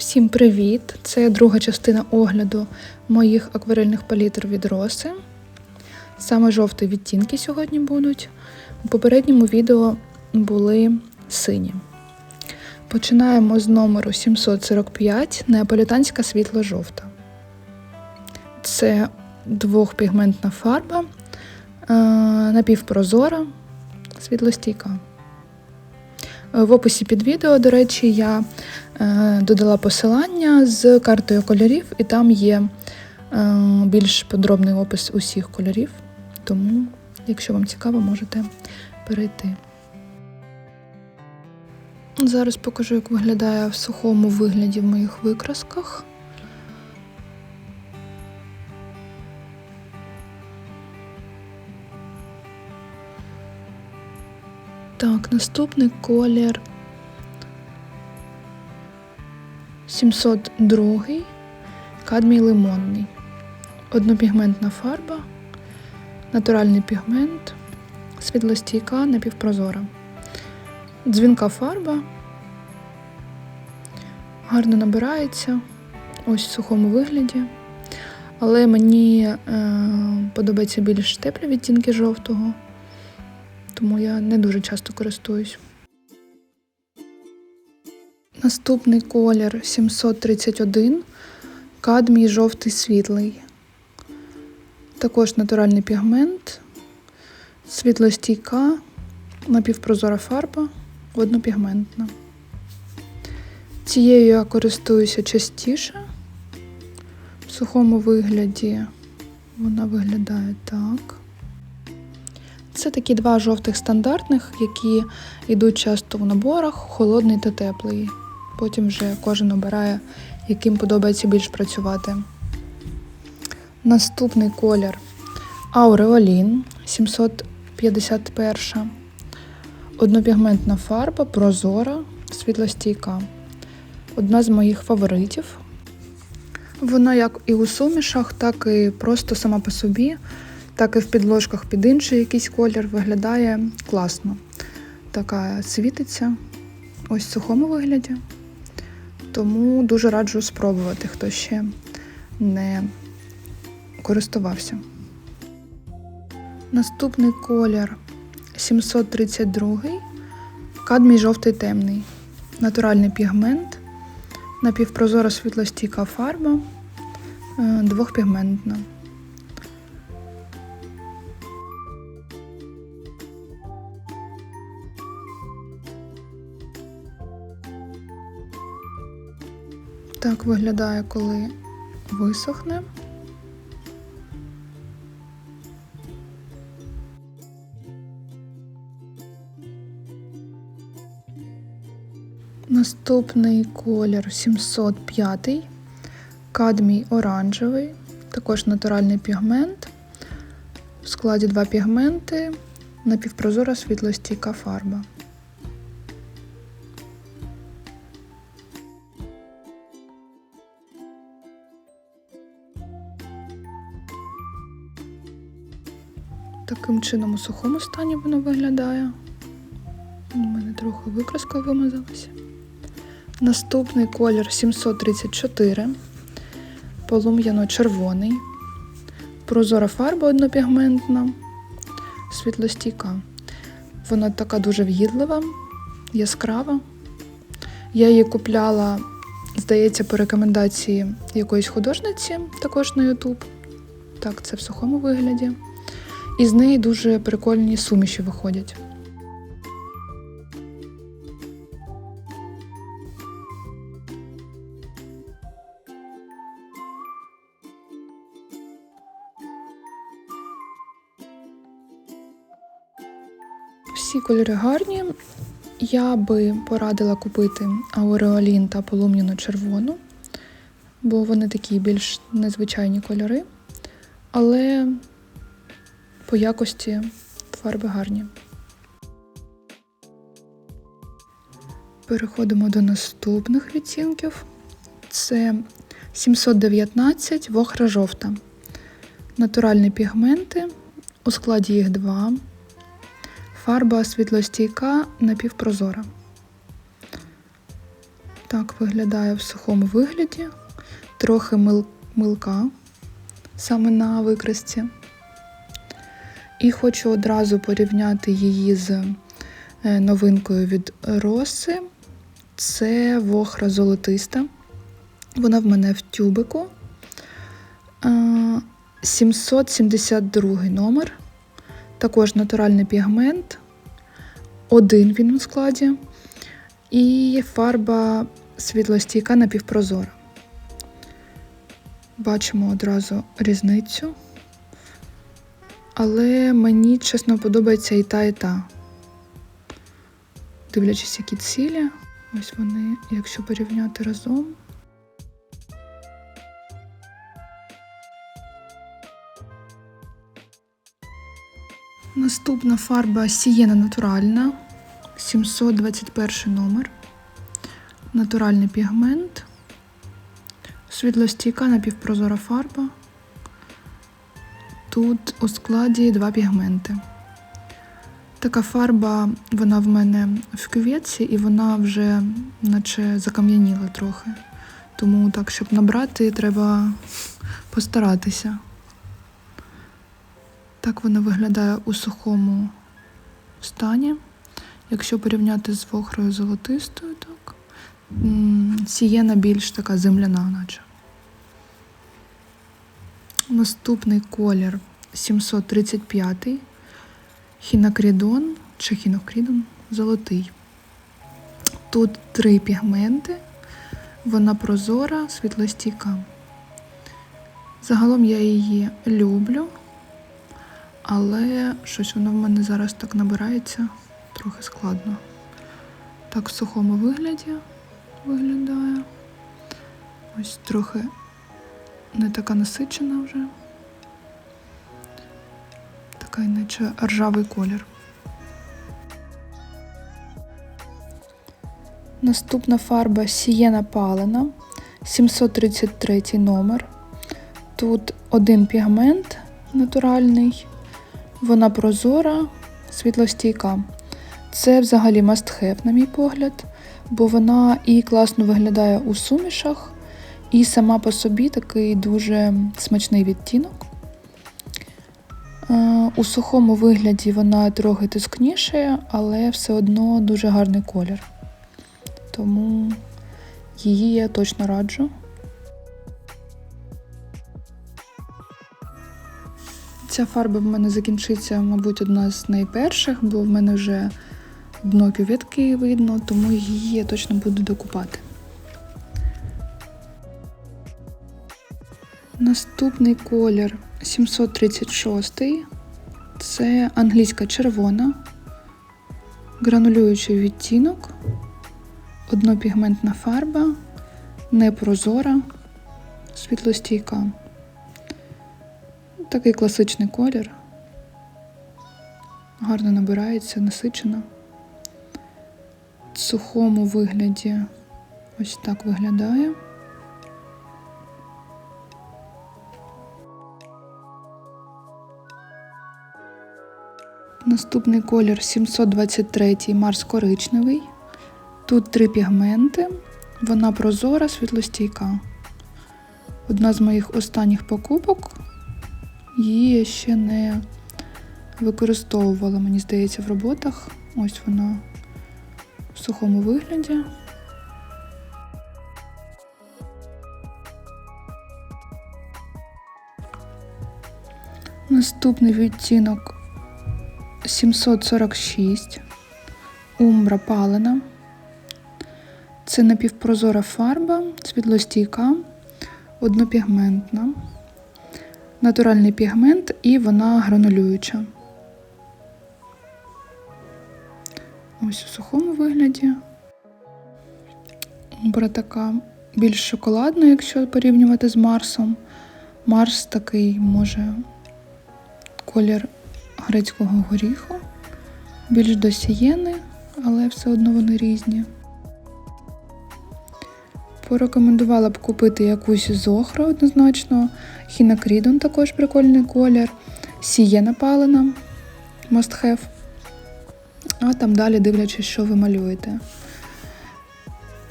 Всім привіт! Це друга частина огляду моїх акварельних палітр від Роси. Саме жовті відтінки сьогодні будуть. У попередньому відео були сині. Починаємо з номеру 745 неаполітанська світло-жовта. Це двохпігментна фарба, е, напівпрозора, світлостійка. Е, В описі під відео, до речі, я е, додала посилання з картою кольорів, і там є е, більш подробний опис усіх кольорів. Тому, якщо вам цікаво, можете перейти. Зараз покажу, як виглядає в сухому вигляді в моїх викрасках. Так, наступний колір 702 кадмій лимонний. Однопігментна фарба, натуральний пігмент, світлостійка, напівпрозора. Дзвінка фарба. Гарно набирається, ось в сухому вигляді. Але мені е, подобаються більш теплі відтінки жовтого тому я не дуже часто користуюсь. Наступний колір 731 кадмій жовтий світлий. Також натуральний пігмент, світлостійка, напівпрозора фарба, однопігментна. Цією я користуюся частіше. В сухому вигляді вона виглядає так. Це такі два жовтих стандартних, які йдуть часто в наборах, холодний та теплий. Потім вже кожен обирає, яким подобається більш працювати. Наступний колір Ауреолін 751. Однопігментна фарба, прозора, світлостійка. Одна з моїх фаворитів. Вона як і у сумішах, так і просто сама по собі так і в підложках під інший якийсь колір виглядає класно. Така світиться ось в сухому вигляді. Тому дуже раджу спробувати, хто ще не користувався. Наступний колір 732 кадмій жовтий темний. Натуральний пігмент, напівпрозора світлостійка фарба, е, двохпігментна. Так виглядає, коли висохне. Наступний колір 705, кадмій оранжевий, також натуральний пігмент. В складі два пігменти, напівпрозора світлостійка фарба. Таким чином у сухому стані воно виглядає. У мене трохи викраска вимазалася. Наступний колір 734, полум'яно-червоний, прозора фарба однопігментна, світлостійка. Вона така дуже в'їдлива, яскрава. Я її купляла, здається, по рекомендації якоїсь художниці, також на YouTube. Так, це в сухому вигляді. І з неї дуже прикольні суміші виходять. Всі кольори гарні. Я би порадила купити ауреолін та полум'яну червону, бо вони такі більш незвичайні кольори. Але по якості фарби гарні. Переходимо до наступних відтінків. Це 719 вохра жовта. Натуральні пігменти. У складі їх два. Фарба світлостійка напівпрозора. так виглядає в сухому вигляді, трохи мил милка саме на викрасці. І хочу одразу порівняти її з е, новинкою від Роси. Це вохра золотиста. Вона в мене в тюбику. 772 номер. Також натуральний пігмент. Один він у складі. І фарба світлостійка напівпрозора. Бачимо одразу різницю. Але мені, чесно, подобається і та, і та. Дивлячись, які цілі. Ось вони, якщо порівняти разом. Наступна фарба Сієна натуральна, 721 номер. Натуральний пігмент. Світлостійка напівпрозора фарба. Тут у складі два пігменти. Така фарба, вона в мене в кюветці і вона вже наче закам'яніла трохи. Тому так, щоб набрати, треба постаратися. Так вона виглядає у сухому стані. Якщо порівняти з вохрою золотистою, так. Сієна більш така земляна, наче. Наступний колір 735 хінокрідон чи хінокрідон золотий. Тут три пігменти, вона прозора, світлостійка. Загалом я її люблю, але щось воно в мене зараз так набирається трохи складно. Так в сухому вигляді виглядає. Ось трохи не така насичена вже. Така наче ржавий колір. Наступна фарба Сієна Палена, 733 номер. Тут один пігмент натуральний, вона прозора, світлостійка. Це взагалі have, на мій погляд, бо вона і класно виглядає у сумішах, і сама по собі такий дуже смачний відтінок. Е, у сухому вигляді вона трохи тискніша, але все одно дуже гарний колір. Тому її я точно раджу. Ця фарба в мене закінчиться, мабуть, одна з найперших, бо в мене вже дно кюветки видно, тому її я точно буду докупати. Наступний колір 736 це англійська червона, гранулюючий відтінок, однопігментна фарба, непрозора, світлостійка. Такий класичний колір. Гарно набирається, насичено. В сухому вигляді ось так виглядає. Наступний колір 723 Марс коричневий. Тут три пігменти, вона прозора, світлостійка. Одна з моїх останніх покупок. Її я ще не використовувала, мені здається, в роботах. Ось вона в сухому вигляді. Наступний відтінок 746 умбра палена. Це напівпрозора фарба, світлостійка, однопігментна, натуральний пігмент і вона гранулююча. Ось у сухому вигляді. Умбра така більш шоколадна, якщо порівнювати з Марсом. Марс такий може колір грецького горіху, більш до сієни, але все одно вони різні. Порекомендувала б купити якусь зохру однозначно, хінакрідон також прикольний колір, сієна палена, must have. А там далі дивлячись, що ви малюєте.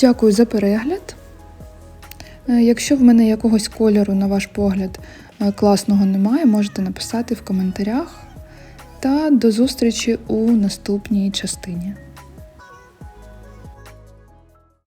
Дякую за перегляд. Е, Якщо в мене якогось кольору, на ваш погляд, е, класного немає, можете написати в коментарях. Та до зустрічі у наступній частині.